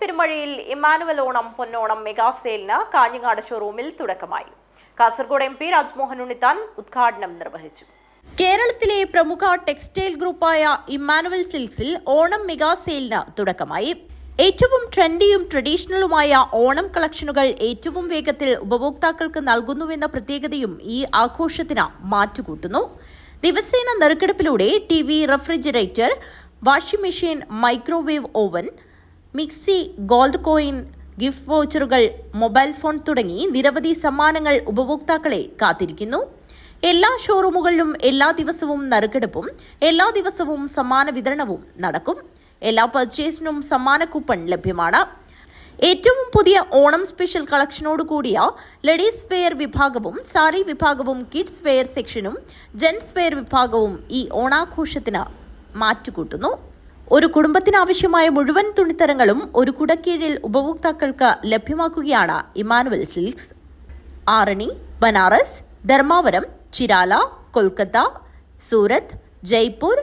പെരുമഴയിൽ Emmanuel Onam Ponnonam mega സെയിലിന് കാഞ്ഞങ്ങാട് ഷോറൂമിൽ തുടക്കമായി. കാസർഗോഡ് എം പി രാജ്മോഹൻ ഉണ്ണിത്താൻ ഉദ്ഘാടനം നിർവഹിച്ചു. കേരളത്തിലെ പ്രമുഖ ടെക്സ്റ്റൈൽ ഗ്രൂപ്പായ ഇമ്മാനുവൽ സിൽക്സിൽ ഓണം മെഗാ സെയിലിന് തുടക്കമായി. ഏറ്റവും ട്രെൻഡിയും ട്രഡീഷണലുമായ ഓണം കളക്ഷനുകൾ ഏറ്റവും വേഗത്തിൽ ഉപഭോക്താക്കൾക്ക് നൽകുന്നുവെന്ന പ്രത്യേകതയും ഈ ആഘോഷത്തിന് മാറ്റുകൂട്ടുന്നു. ദിവസേന നെറുക്കെടുപ്പിലൂടെ T V refrigerator washing machine microwave oven mixie gold coin gift വൗച്ചറുകൾ mobile phone തുടങ്ങി നിരവധി സമ്മാനങ്ങൾ ഉപഭോക്താക്കളെ കാത്തിരിക്കുന്നു. എല്ലാ ഷോറൂമുകളിലും എല്ലാ ദിവസവും നറുക്കെടുപ്പും എല്ലാ ദിവസവും സമ്മാന വിതരണവും നടക്കും. എല്ലാ പർച്ചേസിനും സമ്മാന കൂപ്പൺ ലഭ്യമാണ്. ഏറ്റവും പുതിയ ഓണം സ്പെഷ്യൽ കളക്ഷനോട് കൂടിയ ലേഡീസ് വെയർ വിഭാഗവും സാരി വിഭാഗവും കിഡ്സ് വെയർ സെക്ഷനും ജെൻസ് വെയർ വിഭാഗവും ഈ ഓണാഘോഷത്തിന് മാറ്റുകൂട്ടുന്നു. ഒരു കുടുംബത്തിനാവശ്യമായ മുഴുവൻ തുണിത്തരങ്ങളും ഒരു കുടക്കീഴിൽ ഉപഭോക്താക്കൾക്ക് ലഭ്യമാക്കുകയാണ്. ഇമാനുവൽ സിൽക്സ് ആറണി ബനാറസ് ധർമാവരം ചിരാല കൊൽക്കത്ത സൂറത്ത് ജയ്പൂർ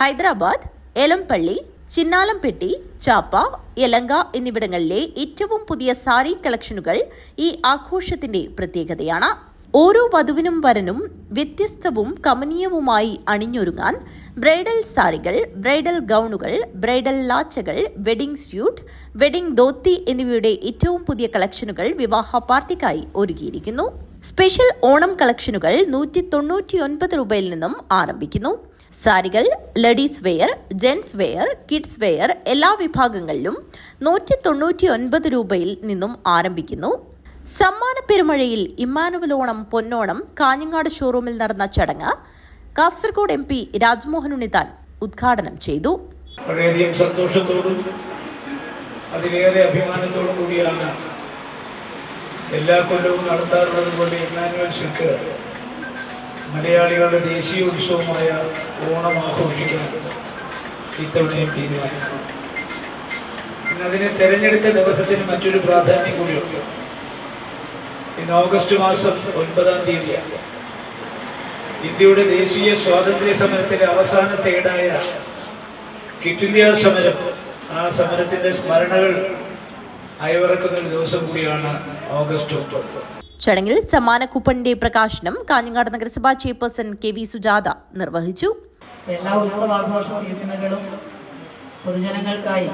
ഹൈദരാബാദ് എലംപള്ളി ചിന്നാലംപെട്ടി ചാപ്പ യലങ്ക എന്നിവിടങ്ങളിലെ ഏറ്റവും പുതിയ സാരി കളക്ഷനുകൾ ഈ ആഘോഷത്തിന്റെ പ്രത്യേകതയാണ്. ഓരോ വധുവിനും വരനും വ്യത്യസ്തവും കമനീയവുമായി അണിഞ്ഞൊരുങ്ങാൻ ബ്രൈഡൽ സാരികൾ ബ്രൈഡൽ ഗൗണുകൾ ബ്രൈഡൽ ലാച്ചകൾ വെഡിംഗ് സ്യൂട്ട് വെഡിംഗ് ധോത്തി എന്നിവയുടെ ഏറ്റവും പുതിയ കളക്ഷനുകൾ വിവാഹ പാർട്ടിക്കായി ഒരുക്കിയിരിക്കുന്നു. സ്പെഷ്യൽ ഓണം കളക്ഷനുകൾ നൂറ്റി തൊണ്ണൂറ്റിയൊൻപത് രൂപയിൽ നിന്നും ആരംഭിക്കുന്നു. സാരികൾ ladies wear gents wear kids wear എല്ലാ വിഭാഗങ്ങളിലും നൂറ്റി തൊണ്ണൂറ്റി ഒൻപത് രൂപയിൽ നിന്നും ആരംഭിക്കുന്നു. സമ്മാന പെരുമഴയിൽ ഇമ്മാനുവൽ ഓണം പൊന്നോണം കാഞ്ഞങ്ങാട് ഷോറൂമിൽ നടന്ന ചടങ്ങ് കാസർഗോഡ് എം പി രാജ്മോഹൻ ഉണ്ണിത്താൻ ഉദ്ഘാടനം ചെയ്തു. വളരെയധികം സന്തോഷത്തോടും അതിലേറെ അഭിമാനത്തോടും കൂടിയാണ് എല്ലാ കൊല്ലവും നടത്താറുള്ളത് പോലെ ഇമ്മാനുവൽ സിൽക്ക് മലയാളികളുടെ ദേശീയ ഉത്സവമായ ഓണം ആഘോഷിക്കാൻ ഇത്തവണയും തീരുമാനിക്കുന്നു. പിന്നെ അതിനെ തെരഞ്ഞെടുത്ത ദിവസത്തിന് മറ്റൊരു പ്രാധാന്യം കൂടിയുണ്ട്. ഇന്ന് ഓഗസ്റ്റ് മാസം ഒൻപതാം തീയതിയാണ്. ഇന്ത്യയുടെ ദേശീയ സ്വാതന്ത്ര്യ സമരത്തിലെ അവസാനത്തെ ഏടായ കിറ്റ് ഇന്ത്യ സമരം ആ സമരത്തിന്റെ സ്മരണകൾ അയവിറക്കുന്ന ഒരു ദിവസം കൂടിയാണ് ഓഗസ്റ്റ് ഒൻപത്. ചടങ്ങിൽ സമ്മാന കൂപ്പണിന്റെ പ്രകാശനം കാഞ്ഞങ്ങാട് നഗരസഭാ ചെയർപേഴ്സൺ കെ വി സുജാത നിർവഹിച്ചു. എല്ലാ ഉത്സവാഘോഷ സീസണുകളും പൊതുജനങ്ങൾക്കായി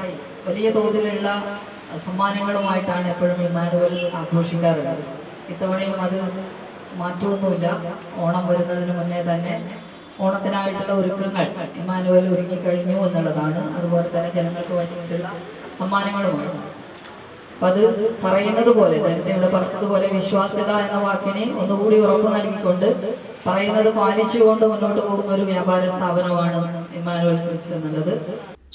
വലിയ തോതിലുള്ള സമ്മാനങ്ങളുമായിട്ടാണ് എപ്പോഴും ഇമാനുവൽ ആഘോഷിക്കാറുള്ളത്. ഇത്തവണയും അത് മാറ്റമൊന്നുമില്ല ഓണം വരുന്നതിന് മുന്നേ തന്നെ ഓണത്തിനായിട്ടുള്ള ഒരുക്കങ്ങൾ ഇമാനുവൽ ഒരുങ്ങി കഴിഞ്ഞു എന്നുള്ളതാണ്. അതുപോലെ തന്നെ ജനങ്ങൾക്ക് വേണ്ടിയിട്ടുള്ള സമ്മാനങ്ങളുമാണ്. അപ്പൊ അത് പറയുന്നത് പോലെ നേരത്തെ ഇവിടെ പറഞ്ഞതുപോലെ വിശ്വാസ്യത എന്ന വാക്കിനെ ഒന്നുകൂടി ഉറപ്പ് നൽകിക്കൊണ്ട് പറയുന്നത് പാലിച്ചുകൊണ്ട് മുന്നോട്ട് പോകുന്ന ഒരു വ്യാപാര സ്ഥാപനമാണ് ഇമാനുവൽ സിൽക്സ് എന്നുള്ളത്.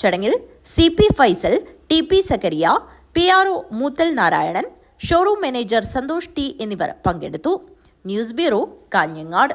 ചടങ്ങിൽ C P Faisal T P Zakariya P R O Moothal Narayanan showroom manager Santhosh T എന്നിവർ പങ്കെടുത്തു. News bureau Kanhangad.